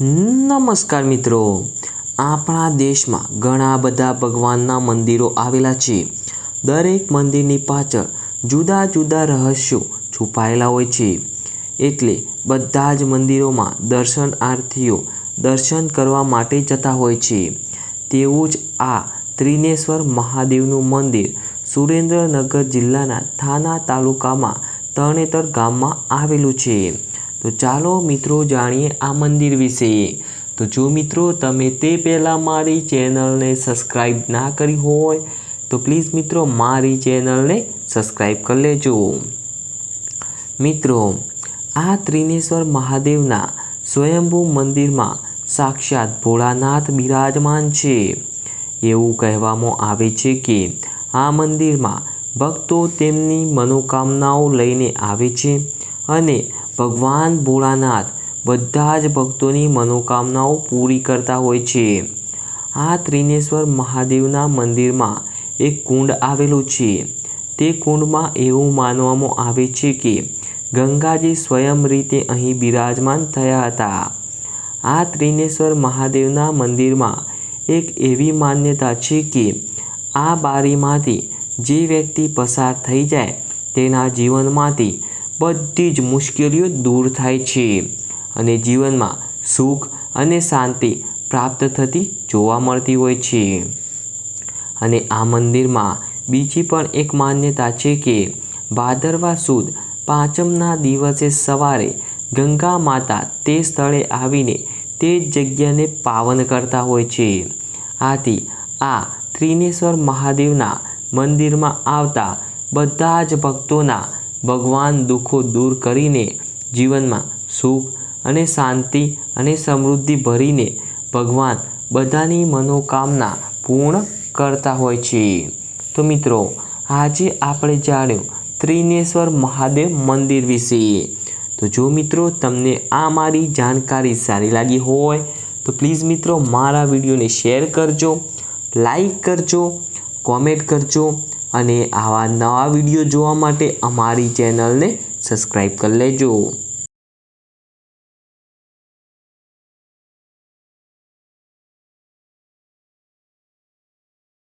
નમસ્કાર મિત્રો. આપણા દેશમાં ઘણા બધા ભગવાનના મંદિરો આવેલા છે. દરેક મંદિરની પાછળ જુદા જુદા રહસ્યો છુપાયેલા હોય છે. એટલે બધા જ મંદિરોમાં દર્શનાર્થીઓ દર્શન કરવા માટે જતા હોય છે. તેવું જ આ ત્રિનેશ્વર મહાદેવનું મંદિર સુરેન્દ્રનગર જિલ્લાના થાના તાલુકામાં તરણેતર ગામમાં આવેલું છે. તો ચાલો મિત્રો જાણીએ આ મંદિર વિશે. તો જો મિત્રો તમે તે પહેલાં મારી ચેનલને સબસ્ક્રાઈબ ના કરી હોય, તો પ્લીઝ મિત્રો મારી ચેનલને સબસ્ક્રાઈબ કરી લેજો. મિત્રો, આ ત્રિનેશ્વર મહાદેવના સ્વયંભૂ મંદિરમાં સાક્ષાત ભોળાનાથ બિરાજમાન છે. એવું કહેવામાં આવે છે કે આ મંદિરમાં ભક્તો તેમની મનોકામનાઓ લઈને આવે છે અને ભગવાન ભોળાનાથ બધા જ ભક્તોની મનોકામનાઓ પૂરી કરતા હોય છે. આ ત્રિનેશ્વર મહાદેવના મંદિરમાં એક કુંડ આવેલું છે. તે કુંડમાં એવું માનવામાં આવે છે કે ગંગાજી સ્વયં રીતે અહીં બિરાજમાન થયા હતા. આ ત્રિનેશ્વર મહાદેવના મંદિરમાં એક એવી માન્યતા છે કે આ બારીમાંથી જે વ્યક્તિ પસાર થઈ જાય તેના જીવનમાંથી બધી જ મુશ્કેલીઓ દૂર થાય છે અને જીવનમાં સુખ અને શાંતિ પ્રાપ્ત થતી જોવા મળતી હોય છે. અને આ મંદિરમાં બીજી પણ એક માન્યતા છે કે ભાદરવા સુદ પાંચમના દિવસે સવારે ગંગા માતા તે સ્થળે આવીને તે જ જગ્યાને પાવન કરતા હોય છે. આથી આ ત્રિનેશ્વર મહાદેવના મંદિરમાં આવતા બધા જ ભક્તોના ભગવાન દુઃખો દૂર કરીને જીવનમાં સુખ અને શાંતિ અને સમૃદ્ધિ ભરીને ભગવાન બધાની મનોકામના પૂર્ણ કરતા હોય છે. તો મિત્રો, આજે આપણે જાણ્યું ત્રિનેશ્વર મહાદેવ મંદિર વિશે. તો જો મિત્રો, તમને આ મારી જાણકારી સારી લાગી હોય, તો પ્લીઝ મિત્રો, મારા વિડીયોને શેર કરજો, લાઈક કરજો, કોમેન્ટ કરજો અને આવા નવા વીડિયો જોવા માટે અમારી ચેનલને સબસ્ક્રાઈબ કરી લેજો.